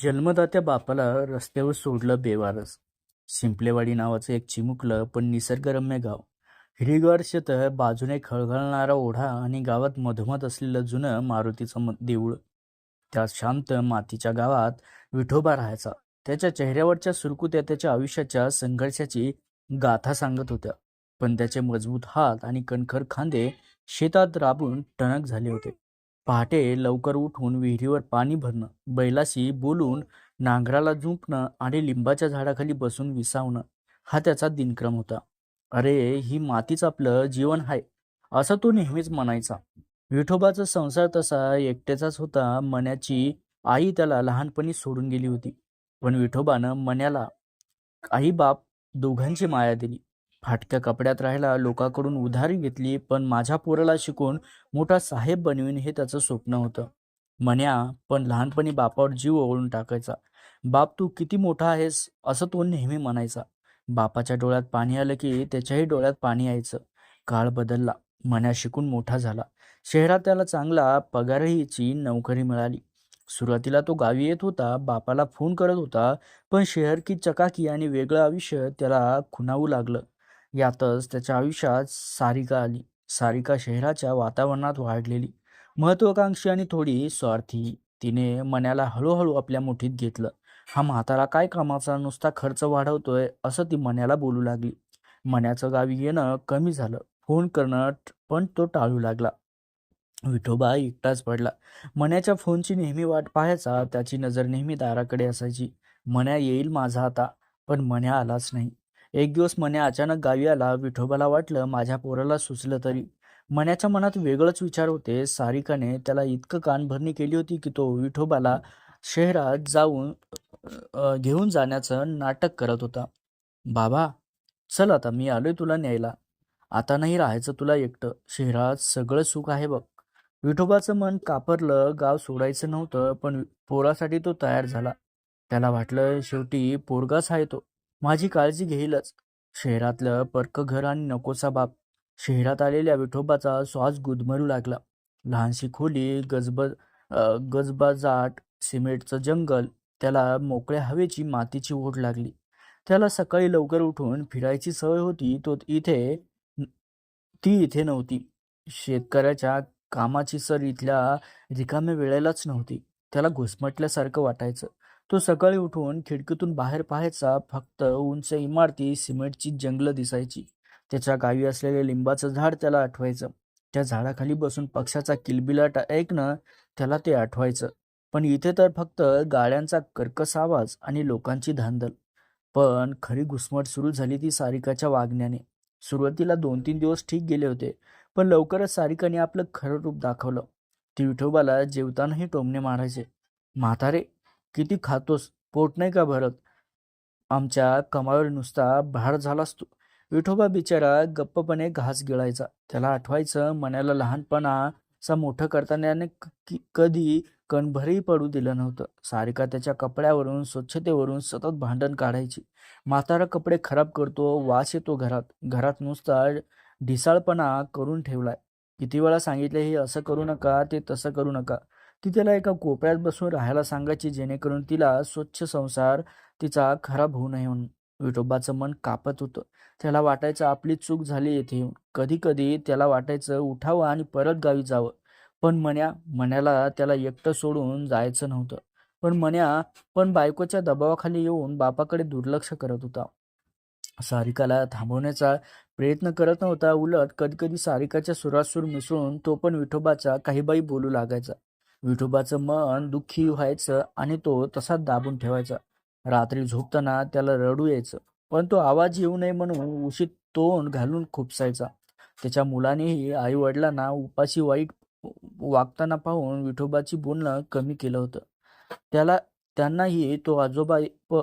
जन्मदात्या बापाला रस्त्यावर सोडलं बेवारस. शिंपलेवाडी नावाचं एक चिमुकलं पण निसर्गरम्य गाव. हिरवीगार शेतं बाजूने खळखळणारा ओढा आणि गावात मधोमध असलेलं जुनं मारुतीचं म- देऊळ. त्या शांत मातीच्या गावात विठोबा राहायचा. त्याच्या चेहऱ्यावरच्या सुरकुत्या त्याच्या आयुष्याच्या संघर्षाची गाथा सांगत होत्या. पण त्याचे मजबूत हात आणि कणखर खांदे शेतात राबून टणक झाले होते. पहाटे लवकर उठून विहिरीवर पाणी भरणं बैलाशी बोलून नांगराला झुंपणं आणि लिंबाच्या झाडाखाली बसून विसावणं हा त्याचा दिनक्रम होता. अरे ही मातीच आपलं जीवन आहे असं तो नेहमीच म्हणायचा. विठोबाचा संसार तसा एकट्याचाच होता मण्याची आई त्याला लहानपणी सोडून गेली होती. पण विठोबानं मण्याला आई बाप दोघांची माया दिली. फाटक्या कपड्यात राहायला लोकांकडून उधारी घेतली पण माझ्या पोराला शिकून मोठा साहेब बनवीन हे त्याचं स्वप्न होतं. म्हण्या पण लहानपणी बापावर जीव ओळून टाकायचा. बाप तू किती मोठा आहेस असं तो नेहमी म्हणायचा. बापाच्या डोळ्यात पाणी आलं की त्याच्याही डोळ्यात पाणी यायचं. काळ बदलला. म्हण्या शिकून मोठा झाला. शहरात त्याला चांगला पगारहीची नोकरी मिळाली. सुरुवातीला तो गावी येत होता बापाला फोन करत होता पण शहर की चकाकी आणि वेगळं आयुष्य त्याला खुणावू लागलं. यातच त्याच्या आयुष्यात सारिका आली. सारिका शहराच्या वातावरणात वाढलेली. महत्वाकांक्षी आणि थोडी स्वार्थी तिने मण्याला हळूहळू आपल्या मुठीत घेतलं. हा म्हातारा काय कामाचा नुसता खर्च वाढवतोय असं ती मण्याला बोलू लागली. मण्याचं गावी येणं कमी झालं. फोन करणं पण तो टाळू लागला. विठोबा एकटाच पडला. मण्याच्या फोनची नेहमी वाट पाहायचा त्याची नजर नेहमी दाराकडे असायची. मण्या येईल माझा आता पण मण्या आलाच नाही. एक दिवस मण्या अचानक गावी आला विठोबाला वाटलं माझ्या पोराला सुचलं तरी. मण्याच्या मनात वेगळंच विचार होते. सारिकाने त्याला इतकं कानभरणी केली होती की तो विठोबाला शहरात जाऊन घेऊन जाण्याचं नाटक करत होता. बाबा चल आता मी आलोय तुला न्यायला. आता नाही राहायचं तुला एकटं. शहरात सगळं सुख आहे बघ. विठोबाचं मन कापरलं गाव सोडायचं नव्हतं पण पोरासाठी तो तयार झाला. त्याला वाटलं शेवटी पोरगाच आहे तो. माझी काळजी घेईलच. शहरातलं परकं घर आणि नकोसा बाप. शहरात आलेल्या विठोबाचा श्वास गुदमरू लागला. लहानशी खोली गजब गजबाजाट सिमेंटचं जंगल त्याला मोकळ्या हवेची मातीची ओढ लागली. त्याला सकाळी लवकर उठून फिरायची सवय होती तो इथे ती इथे नव्हती. शेतकऱ्याच्या कामाची सर इथल्या रिकाम्या वेळेलाच नव्हती. त्याला घुसमटल्यासारखं वाटायचं. तो सकाळी उठून खिडकीतून बाहेर पाहायचा फक्त उंच इमारती सिमेंटची जंगलं दिसायची. त्याच्या गावी असलेले लिंबाचं झाड त्याला आठवायचं. त्या झाडाखाली बसून पक्षाचा किलबिलाट ऐकणं त्याला ते आठवायचं. पण इथे तर फक्त गाड्यांचा कर्कस आवाज आणि लोकांची धांदल. पण खरी घुसमट सुरू झाली ती सारिकाच्या वागण्याने. सुरुवातीला दोन तीन दिवस ठीक गेले होते पण लवकरच सारिकाने आपलं खरं रूप दाखवलं. ती विठोबाला जेवतानाही टोमणे मारायचे. म्हातारे किती खातोस पोट नाही का भरत? आमच्या कमावर नुसता भार झालास तू विठोबा बिचारा गप्पपणे घास गिळायचा. त्याला आठवायचं मनाला लहानपणाचा मोठं करताना की- कधी कणभरही पडू दिलं नव्हतं. सारिका त्याच्या कपड्यावरून स्वच्छतेवरून सतत भांडण काढायची. म्हातारा कपडे खराब करतो वास येतो घरात. घरात नुसता ढिसाळपणा करून ठेवलाय. किती वेळा सांगितले हे असं करू नका ते तसं करू नका. ती त्याला एका कोपऱ्यात बसून राहायला सांगायची जेणेकरून तिला स्वच्छ संसार तिचा खराब होऊ नये म्हणून विठोबाचं मन कापत होतं. त्याला वाटायचं आपली चूक झाली येथे. येऊन कधी कधी त्याला वाटायचं उठावं आणि परत गावी जावं. पण मन्या मण्याला त्याला एकटं सोडून जायचं नव्हतं. पण मन्या पण बायकोच्या दबावाखाली येऊन बापाकडे दुर्लक्ष करत होता. सारिकाला थांबवण्याचा प्रयत्न करत नव्हता. उलट कधी कधी सारिकाच्या सुरासूर मिसळून तो पण विठोबाचा काही बाई बोलू लागायचा. विठोबाचं मन दुःखी व्हायचं आणि तो तसाच दाबून ठेवायचा. रात्री झोपताना त्याला रडू यायचं पण तो आवाज येऊ नये म्हणून उशीत तोंड घालून खुपसायचा. त्याच्या मुलानेही आई वडिलांना उपाशी वाईट वागताना पाहून विठोबाची बोलणं कमी केलं होतं. त्याला त्यांनाही तो आजोबा प-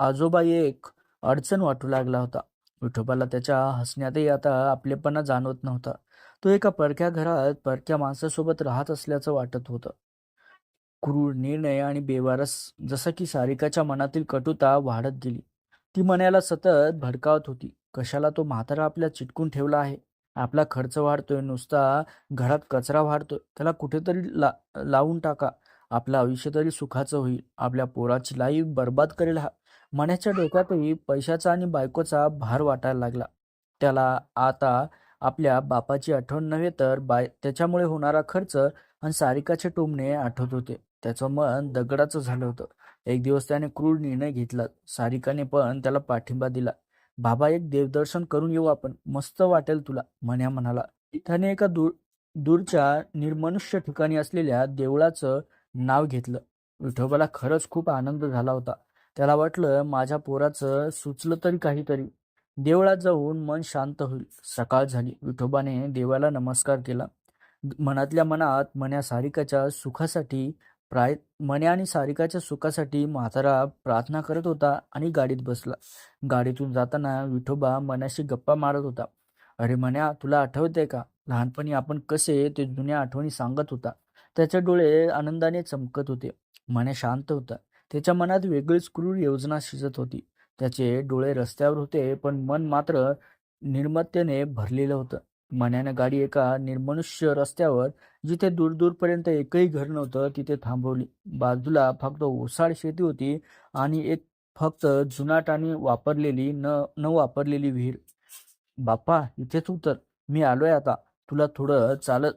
आजोबा एक अडचण वाटू लागला होता. विठोबाला त्याच्या हसण्यातही आता आपलेपणा जाणवत नव्हता. तो एका परक्या घरात परक्या माणसासोबत राहत असल्याचं वाटत होतं. क्रूर निर्णय आणि बेवारस जसं की सारिकाच्या मनातील कटुता वाढत गेली. ती मनाला सतत भडकावत होती. कशाला तो म्हातारा आपल्या चिटकून ठेवला आहे? आपला खर्च वाढतोय नुसता घरात कचरा वाढतोय. त्याला कुठेतरी ला लावून टाका. आपलं आयुष्य तरी सुखाचं होईल. आपल्या पोराची लाईफ बर्बाद करेल हा. मण्याच्या डोक्यातही पैशाचा आणि बायकोचा भार वाटायला लागला. त्याला आता आपल्या बापाची आठवण नव्हे तर बाय त्याच्यामुळे होणारा खर्च आणि सारिकाचे टोमणे आठवत होते. त्याचं मन दगडाचं झालं होतं. एक दिवस त्याने क्रूर निर्णय घेतला. सारिकाने पण त्याला पाठिंबा दिला. बाबा एक देवदर्शन करून येऊ आपण. मस्त वाटेल तुला मन्या म्हणाला. त्याने एका दूर दूरच्या निर्मनुष्य ठिकाणी असलेल्या देवळाचं नाव घेतलं. विठोबाला खरंच खूप आनंद झाला होता. त्याला वाटलं माझ्या पोराचं सुचलं तरी काहीतरी. देवळात जाऊन मन शांत होईल. सकाळ झाली. विठोबाने देवाला नमस्कार केला. मनातल्या मनात मन्या सारिकाच्या सुखासाठी प्राय मन्या आणि सारिकाच्या सुखासाठी म्हातारा प्रार्थना करत होता आणि गाडीत बसला. गाडीतून जाताना विठोबा मनाशी गप्पा मारत होता. अरे मन्या तुला आठवते का? लहानपणी आपण कसे ते जुन्या आठवणी सांगत होता. त्याचे डोळे आनंदाने चमकत होते. मन्या शांत होता. त्याच्या मनात वेगळीच क्रूर योजना शिजत होती. त्याचे डोळे रस्त्यावर होते पण मन मात्र निर्मत्तेने भरलेलं होतं. मन्यानं गाडी एका निर्मनुष्य रस्त्यावर जिथे दूर दूरपर्यंत एकही घर नव्हतं तिथे थांबवली. बाजूला फक्त ओसाड शेती होती आणि एक फक्त जुनाट आणि वापरलेली न न वापरलेली विहीर. बाप्पा इथेच उतर. मी आलोय आता. तुला थोडं चालत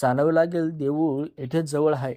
चालावं लागेल. देऊळ येथेच जवळ आहे.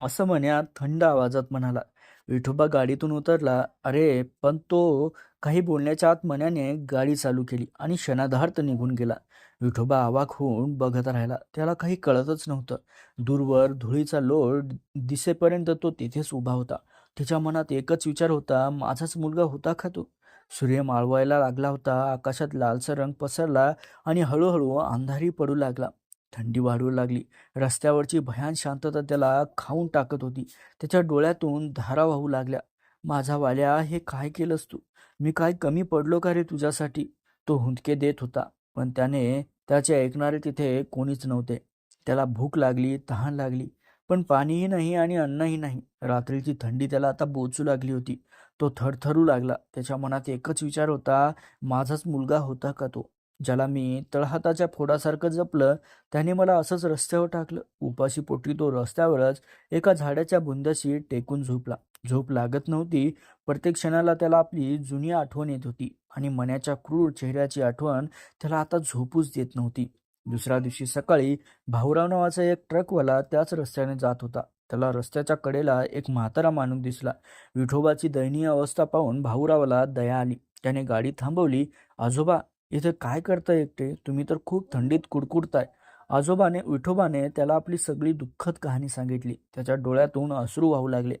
असं म्हण्या थंड आवाजात म्हणाला. विठोबा गाडीतून उतरला. अरे पण तो काही बोलण्याच्या आत मनाने गाडी चालू केली आणि क्षणाधार्थ निघून गेला. विठोबा आवाक होऊन बघत राहिला. त्याला काही कळतच नव्हतं. दूरवर धुळीचा लोड दिसेपर्यंत तो तिथेच उभा होता. तिच्या मनात एकच विचार होता माझाच मुलगा होता का तो? सूर्य माळवायला लागला होता. आकाशात लालसा रंग पसरला आणि हळूहळू अंधारी पडू लागला. थंडी वाढू लागली. रस्त्यावरची भयान शांतता त्याला खाऊन टाकत होती. त्याच्या डोळ्यातून धारा वाहू लागल्या. माझा वाल्या हे काय केलंस तू? मी काय कमी पडलो का रे तुझ्यासाठी? तो हुंदके देत होता पण त्याने त्याचे ऐकणारे तिथे कोणीच नव्हते. त्याला भूक लागली तहान लागली पण पाणीही नाही आणि अन्नही नाही. रात्रीची थंडी त्याला आता बोचू लागली होती. तो थरथरू लागला. त्याच्या मनात एकच विचार होता माझाच मुलगा होता का तो? ज्याला मी तळहाताच्या फोडासारखं जपलं त्याने मला असंच रस्त्यावर टाकलं. उपाशी पोटी तो रस्त्यावरच एका झाडाच्या बुंद्याशी टेकून झोपला. झोप लागत नव्हती. प्रत्येक क्षणाला त्याला आपली जुनी आठवण येत होती आणि मण्याच्या क्रूर चेहऱ्याची आठवण त्याला आता झोपूच देत नव्हती. दुसऱ्या दिवशी सकाळी भाऊराव नावाचा एक ट्रकवाला त्याच रस्त्याने जात होता. त्याला रस्त्याच्या कडेला एक म्हातारा माणूस दिसला. विठोबाची दयनीय अवस्था पाहून भाऊरावाला दया आली. त्याने गाडी थांबवली. आजोबा इथे काय करताय एकटे? तुम्ही तर खूप थंडीत कुडकुडताय. आजोबाने विठोबाने त्याला आपली सगळी दुःखद कहाणी सांगितली. त्याच्या डोळ्यातून अश्रू वाहू लागले.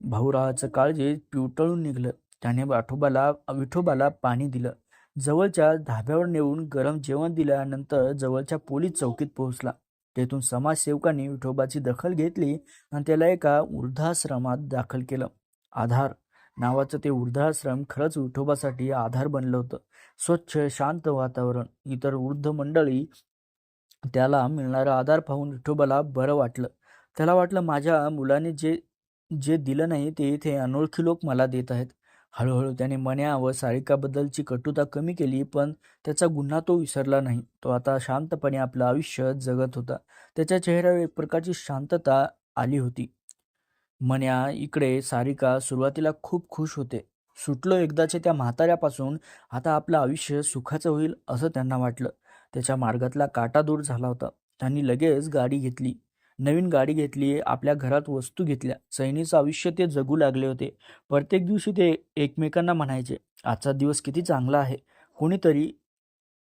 भाऊरावाचं काळजी पिवटळून निघलं. त्याने विठोबाला विठोबाला पाणी दिलं. जवळच्या धाब्यावर नेऊन गरम जेवण दिल्यानंतर जवळच्या पोलीस चौकीत पोहोचला. तेथून समाजसेवकांनी विठोबाची दखल घेतली आणि त्याला एका वृद्धाश्रमात दाखल केलं. आधार नावाचं ते वृद्धाश्रम खरंच विठोबासाठी आधार बनलं होतं. स्वच्छ शांत वातावरण इतर वृद्ध मंडळी त्याला मिळणारा आधार पाहून विठोबाला बरं वाटलं. त्याला वाटलं माझ्या मुलाने जे जे दिलं नाही ते इथे अनोळखी लोक मला देत आहेत. हळूहळू त्याने मन्या व सारिकाबद्दलची कटुता कमी केली पण त्याचा गुन्हा तो विसरला नाही. तो आता शांतपणे आपलं आयुष्य जगत होता. त्याच्या चेहऱ्यावर एक प्रकारची शांतता आली होती. म्हण्या इकडे सारिका सुरुवातीला खूप खुश होते. सुटलो एकदाचे त्या म्हाताऱ्यापासून. आता आपलं आयुष्य सुखाचं होईल असं त्यांना वाटलं. त्याच्या मार्गातला काटा दूर झाला होता. त्यांनी लगेच गाडी घेतली. नवीन गाडी घेतली आपल्या घरात वस्तू घेतल्या. सैनीचं आयुष्य ते जगू लागले होते. प्रत्येक दिवशी ते एकमेकांना म्हणायचे आजचा दिवस किती चांगला आहे. कोणीतरी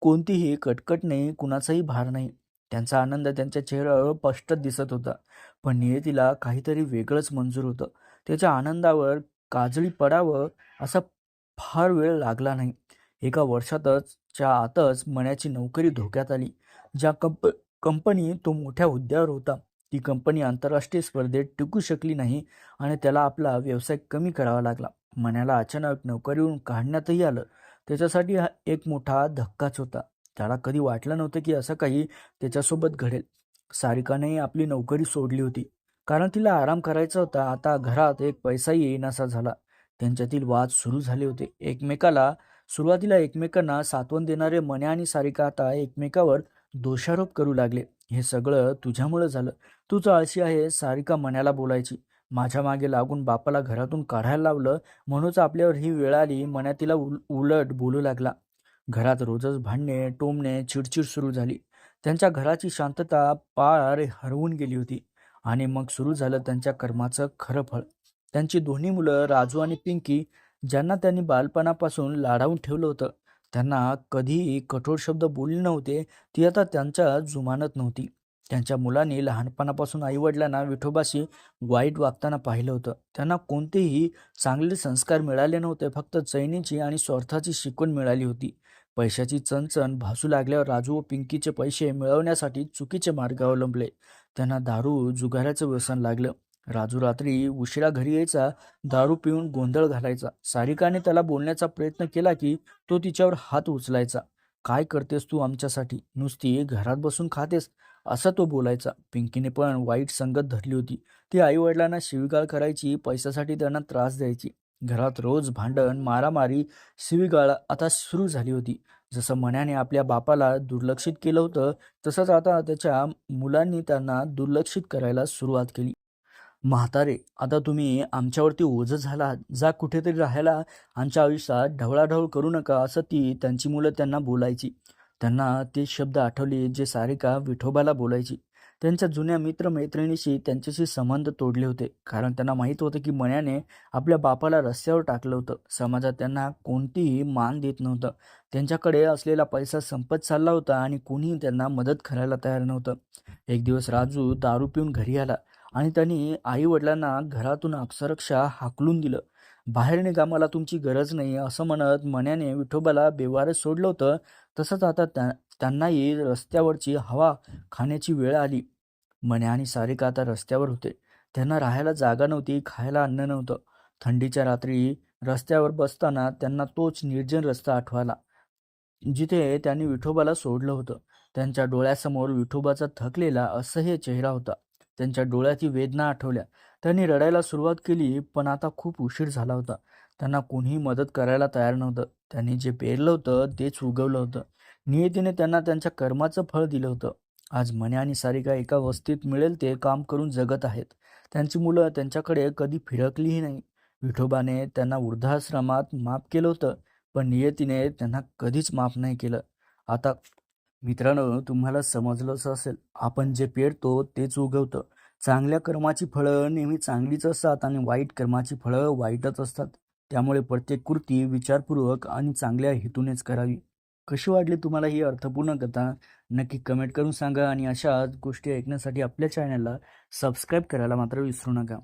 कोणतीही कटकट नाही कुणाचाही भार नाही. त्यांचा आनंद त्यांच्या चेहऱ्यावर स्पष्ट दिसत होता. पण नियतीला काहीतरी वेगळंच मंजूर होतं. त्याच्या आनंदावर काजळी पडावं असा फार वेळ लागला नाही. एका वर्षातच च्या आतच मण्याची नोकरी धोक्यात आली. ज्या कंप कंपनी तो मोठ्या हुद्द्यावर होता. ती कंपनी आंतरराष्ट्रीय स्पर्धेत टिकू शकली नाही आणि त्याला आपला व्यवसाय कमी करावा लागला. मण्याला अचानक नोकरीवरून काढण्यातही आलं. त्याच्यासाठी हा एक मोठा धक्काच होता. त्याला कधी वाटलं नव्हतं की असं काही त्याच्यासोबत घडेल. सारिकाने आपली नोकरी सोडली होती. कारण तिला आराम करायचा होता. आता घरात एक पैसाही येईनासा झाला. त्यांच्यातील वाद सुरू झाले होते. एकमेकाला सुरुवातीला एकमेकांना सात्वन देणारे मन्या आणि सारिका आता एकमेकावर दोषारोप करू लागले. हे सगळं तुझ्यामुळं झालं. तूच आळशी आहे सारिका मण्याला बोलायची. माझ्या मागे लागून बापाला घरातून काढायला लावलं म्हणूनच आपल्यावर ही वेळ आली. मन्या तिला उल उलट बोलू लागला. घरात रोजच भांडणे टोमणे चिडचिड सुरू झाली. त्यांच्या घराची शांतता पार हरवून गेली होती आणि मग सुरू झालं त्यांच्या कर्माचं खरं फळ. त्यांची दोन्ही मुलं राजू आणि पिंकी ज्यांना त्यांनी बालपणापासून लाडावून ठेवलं होतं त्यांना कधीही कठोर शब्द बोलले नव्हते ती आता त्यांच्या जुमानत नव्हती. त्यांच्या मुलांनी लहानपणापासून आईवडिलांना विठोबाशी वाईट वागताना पाहिलं होतं. त्यांना कोणतेही चांगले संस्कार मिळाले नव्हते फक्त चैनीची आणि स्वार्थाची शिकवण मिळाली होती. पैशाची चणचण भासू लागल्यावर राजू व पिंकीचे पैसे मिळवण्यासाठी चुकीचे मार्ग अवलंबले. त्यांना दारू जुगाराचं व्यसन लागलं. राजू रात्री उशिरा घरी यायचा दारू पिऊन गोंधळ घालायचा. सारिकाने त्याला बोलण्याचा प्रयत्न केला की तो तिच्यावर हात उचलायचा. काय करतेस तू आमच्यासाठी? नुसती घरात बसून खातेस? असा तो बोलायचा. पिंकीने पण वाईट संगत धरली होती. ती आईवडिलांना शिवीगाळ करायची पैशासाठी त्यांना त्रास द्यायची. घरात रोज भांडण मारामारी शिवीगाळ आता सुरू झाली होती. जसं मण्याने आपल्या बापाला दुर्लक्षित केलं होतं तसंच आता त्याच्या मुलांनी त्यांना दुर्लक्षित करायला सुरुवात केली. म्हातारे आता तुम्ही आमच्यावरती ओझं झाला जा कुठेतरी राहायला. आमच्या आयुष्यात ढवळाढवळ करू नका असं ती त्यांची मुलं त्यांना बोलायची. त्यांना ते शब्द आठवले जे सारिका विठोबाला बोलायची. त्यांच्या जुन्या मित्रमैत्रिणीशी त्यांच्याशी संबंध तोडले होते. कारण त्यांना माहीत होतं की मण्याने आपल्या बापाला रस्त्यावर टाकलं होतं. समाजात त्यांना कोणतीही मान देत नव्हतं. त्यांच्याकडे असलेला पैसा संपत चालला होता आणि कोणीही त्यांना मदत करायला तयार नव्हतं. एक दिवस राजू दारू पिऊन घरी आला आणि त्यांनी आई वडिलांना घरातून अक्षरक्षा हाकलून दिलं. बाहेर निघा मला तुमची गरज नाही. असं म्हणत मण्याने विठोबाला बेवारच सोडलं होतं. तसंच आता त्या त्यांनाही रस्त्यावरची हवा खाण्याची वेळ आली. मण्या आणि सारिका आता रस्त्यावर होते. त्यांना राहायला जागा नव्हती खायला अन्न नव्हतं. थंडीच्या रात्री रस्त्यावर बसताना त्यांना तोच निर्जन रस्ता आठवाला जिथे त्यांनी विठोबाला सोडलं होतं. त्यांच्या डोळ्यासमोर विठोबाचा थकलेला असह्य चेहरा होता. त्यांच्या डोळ्याची वेदना आठवल्या. त्यांनी रडायला सुरुवात केली पण आता खूप उशीर झाला होता. त्यांना कोणीही मदत करायला तयार नव्हतं. त्यांनी जे पेरलं होतं तेच उगवलं होतं. नियतीने त्यांना त्यांच्या कर्माचं फळ दिलं होतं. आज मने आणि सारिका एका वस्तीत मिळेल ते काम करून जगत आहेत. त्यांची मुलं त्यांच्याकडे कधी फिरकलीही नाही. विठोबाने त्यांना वृद्धाश्रमात माफ केलं होतं पण नियतीने त्यांना कधीच माफ नाही केलं. आता मित्रांनो तुम्हाला समजलंच असेल आपण जे पेरतो तेच उगवतं. चांगल्या कर्माची फळं नेहमी चांगलीच असतात आणि वाईट कर्माची फळं वाईटच असतात. त्यामुळे प्रत्येक कृती विचारपूर्वक आणि चांगल्या हेतूनेच करावी. कशी वाटली तुम्हाला ही अर्थपूर्ण कथा? नक्की कमेंट करून सांगा आणि अशाच गोष्टी ऐकण्यासाठी आपल्या चॅनलला सबस्क्राईब करायला मात्र विसरू नका.